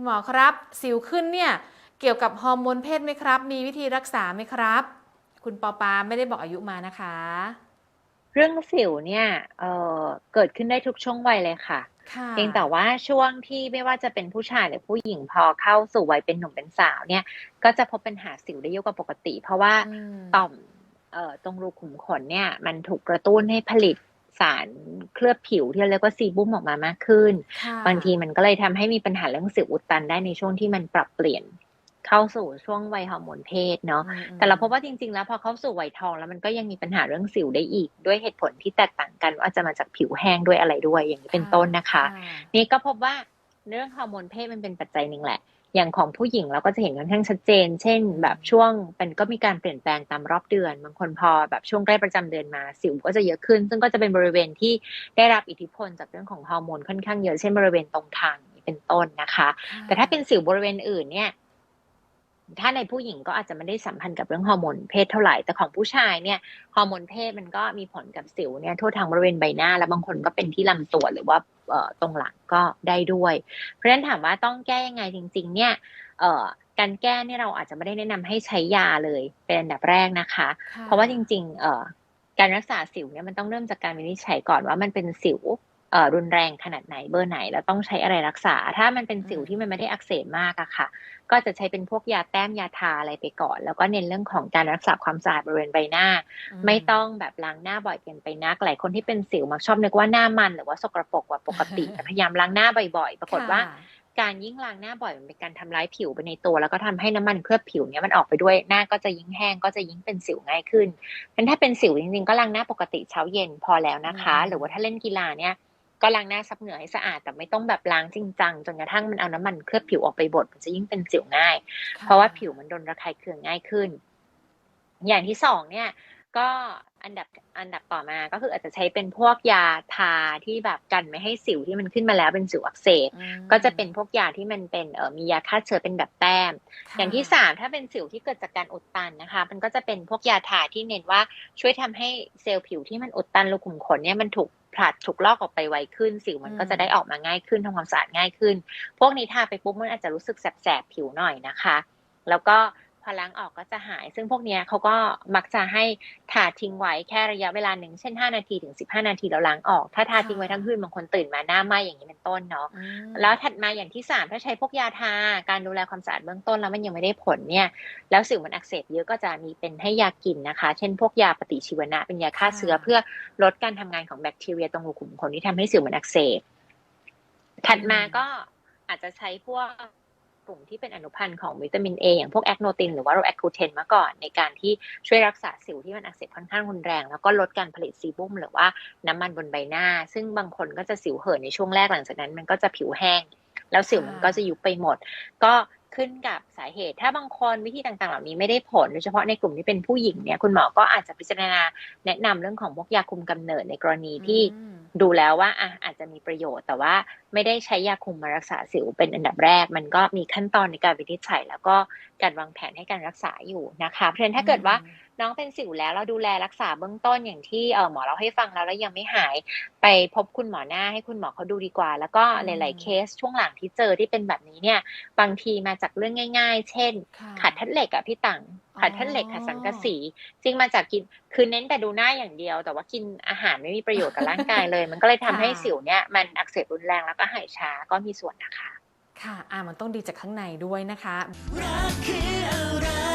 คุณหมอครับ สิวขึ้นเนี่ยเกี่ยวกับฮอร์โมนเพศไหมครับ มีวิธีรักษาไหมครับ คุณปอปาไม่ได้บอกอายุมานะคะ เรื่องสิวเนี่ยเอ่อเกิดขึ้นได้ทุกช่วงวัยเลยค่ะค่ะเพียงแต่ว่าช่วงที่ไม่ว่าจะเป็นผู้ชายหรือผู้หญิงพอเข้าสู่วัยเป็นหนุ่มเป็นสาวเนี่ย ก็จะพบปัญหาสิวได้เยอะกว่าปกติ เพราะว่าอืมต่อมเอ่อตรงรูขุมขนเนี่ย มันถูกกระตุ้นให้ผลิต สารเคลือบผิวที่เราเรียกว่าซีบุ้มออกมามากขึ้นค่ะบางทีมันก็เลยทำให้มีปัญหาเรื่องสิวอุดตันได้ในช่วงที่มันปรับเปลี่ยนเข้าสู่ช่วงวัยฮอร์โมนเพศเนาะอืมแต่เราพบว่าจริง ๆ แล้วพอเข้าสู่วัยทองแล้วมันก็ยังมีปัญหาเรื่องสิวได้อีก ด้วยเหตุผลที่แตกต่างกันว่าอาจจะมาจากผิวแห้งด้วยอะไรด้วยอย่างนี้เป็นต้นนะคะ นี่ก็พบว่าเรื่องฮอร์โมนเพศมันเป็นปัจจัยหนึ่งแหละ อย่างของผู้หญิงเราก็จะเห็นค่อนข้างชัดเจน เช่น แบบช่วงเป็นก็มีการเปลี่ยนแปลงตามรอบเดือน บางคนพอแบบช่วงใกล้ประจำเดือนมา สิวก็จะเยอะขึ้น ซึ่งก็จะเป็นบริเวณที่ได้รับอิทธิพลจากเรื่องของฮอร์โมนค่อนข้างเยอะ เช่นบริเวณตรงทางอย่างนี้เป็นต้นนะคะ แต่ถ้าเป็นสิวบริเวณอื่นเนี่ยถ้าในผู้หญิงก็อาจจะไม่ได้สัมพันธ์กับเรื่องฮอร์โมนเพศเท่าไหร่ แต่ของผู้ชายเนี่ยฮอร์โมนเพศมันก็มีผลกับสิวเนี่ยทั่วทางบริเวณใบหน้า แล้วบางคนก็เป็นที่ลำตัวหรือว่าเอ่อ ตรงหลังก็ได้ด้วย เพราะฉะนั้นถามว่าต้องแก้ยังไงจริง ๆ เนี่ยเอ่อการแก้เนี่ยเราอาจจะไม่ได้แนะนำให้ใช้ยาเลยเป็นอันดับแรกนะคะค่เพราะว่าจริงๆเอ่อการรักษาสิวเนี่ยมันต้องเริ่มจากการวินิจฉัยก่อนว่ามันเป็นสิวเอ่อ รุนแรงขนาดไหนเบอร์ไหน แล้วต้องใช้อะไรรักษา ถ้ามันเป็นสิวที่มันไม่ได้อักเสบมากอะค่ะ ก็จะใช้เป็นพวกยาแต้มยาทาอะไรไปก่อน แล้วก็เน้นเรื่องของการรักษาความสะอาดบริเวณใบหน้า ไม่ต้องแบบล้างหน้าบ่อยเกินไปนักหลายคนที่เป็นสิวมักชอบนึกว่าหน้ามันหรือว่าสกรปรกกว่าปกติแต่พยายามล้างหน้าบ่อยๆ ปรากฏว่าค่ะการยิ่งล้างหน้าบ่อยมันเป็นการทำร้ายผิวไปในตัว แล้วก็ทำให้น้ำมันเคลือบผิวเนี้ยมันออกไปด้วยหน้าก็จะยิ่งแห้งก็จะยิ่งเป็นสิวง่ายขึ้นงั้นถ้าเป็นสิวจริงๆก็ล้างหน้าปกติเช้าเย็นพอแล้วนะคะอืมหรือว่าถ้าเล่นกีฬาเนี่ย ก็ล้างหน้าซับเหงื่อให้สะอาดแต่ไม่ต้องแบบล้างจริงจังจนกระทั่งมันเอาน้ำมันเคลือบผิวออกไปบดมันจะยิ่งเป็นสิวง่ายค่เพราะว่าผิวมันโดนระคายเคืองง่ายขึ้น อย่างที่สองเนี่ย ก็ อันดับอันดับต่อมาก็คืออาจจะใช้เป็นพวกยาทาที่แบบกันไม่ให้สิวที่มันขึ้นมาแล้วเป็นสิวอักเสบอืมก็จะเป็นพวกยาที่มันเป็นเออมียาฆ่าเชื้อเป็นแบบแต้มค่ะอย่างที่สามถ้าเป็นสิวที่เกิดจากการอุดตันนะคะ มันก็จะเป็นพวกยาทาที่เน้นว่าช่วยทำให้เซลล์ผิวที่มันอุดตันรูขุมขนเนี่ยมันถูกผลัดถูกลอกออกไปไวขึ้น สิวมันก็จะได้ออกมาง่ายขึ้นทำความสะอาดง่ายขึ้น พวกนี้ทาไปปุ๊บมันอาจจะรู้สึกแสบๆผิวหน่อยนะคะ แล้วก็ พอล้างออกก็จะหาย ซึ่งพวกเนี้ยเขาก็มักจะให้ทาทิ้งไว้แค่ระยะเวลาหนึ่งเช่น 5 นาทีถึง 15 นาทีแล้วล้างออก ถ้าทาทิ้งไว้ทั้งคืนบางคนตื่นมาหน้าไหมอย่างนี้เป็นต้นเนาะอืมแล้วถัดมาอย่างที่สามถ้าใช้พวกยาทาการดูแลความสะอาดเบื้องต้นแล้วมันยังไม่ได้ผลเนี่ยแล้วสิวมันอักเสบเยอะก็จะมีเป็นให้ยากินนะคะ เช่น พวกยาปฏิชีวนะเป็นยาฆ่าเชื้อเพื่อลดการทำงานของแบคทีเรียตรงรูขุมขนที่ทำให้สิวมันอักเสบถัดมาก็อาจจะใช้พวก กลุ่มที่เป็นอนุพันธ์ของวิตามินเออย่างพวกแอคโนตินหรือว่าโรแอคคูเทนมาก่อน ในการที่ช่วยรักษาสิวที่มันอักเสบค่อนข้างรุนแรง แล้วก็ลดการผลิตซีบุ้มหรือว่าน้ำมันบนใบหน้า ซึ่งบางคนก็จะสิวเหินในช่วงแรกหลังจากนั้นมันก็จะผิวแห้ง แล้วสิวมันก็จะยุบไปหมด ก็ขึ้นกับสาเหตุ ถ้าบางคนวิธีต่างๆ เหล่านี้ไม่ได้ผล โดยเฉพาะในกลุ่มที่เป็นผู้หญิงเนี่ย คุณหมอก็อาจจะพิจารณาแนะนำเรื่องของพวกยาคุมกำเนิดในกรณีที่ม ดูแล้วว่าอะอาจจะมีประโยชน์ แต่ว่าไม่ได้ใช้ยาคุมมารักษาสิวเป็นอันดับแรก มันก็มีขั้นตอนในการวินิจฉัย แล้วก็การวางแผนให้การรักษาอยู่นะคะเพราะฉะนั้นถ้าเกิดว่าน้องเป็นสิวแล้วเราดูแลรักษาเบื้องต้นอย่างที่เออหมอเราให้ฟังแล้วแล้วยังไม่หาย ไปพบคุณหมอหน้าให้คุณหมอเขาดูดีกว่า แล้วก็อืมหลาย ๆ เคสช่วงหลังที่เจอที่เป็นแบบนี้เนี่ย บางทีมาจากเรื่องง่าย ๆ เช่นค่ะขาดแท่านเหล็กอะพี่ตัง อ๋อขาดแท่านเหล็กขาดสังกะสีจริงมาจากกินคือเน้นแต่ดูหน้าอย่างเดียว แต่ว่ากินอาหารไม่มีประโยชน์กับร่างกายเลย มันก็เลยทำให้สิวเนี่ยมันอักเสบรุนแรงแล้วก็หายช้าก็มีส่วนนะคะ ค่ะอ่ามันต้องดีจากข้างในด้วยนะคะรักคืออะไร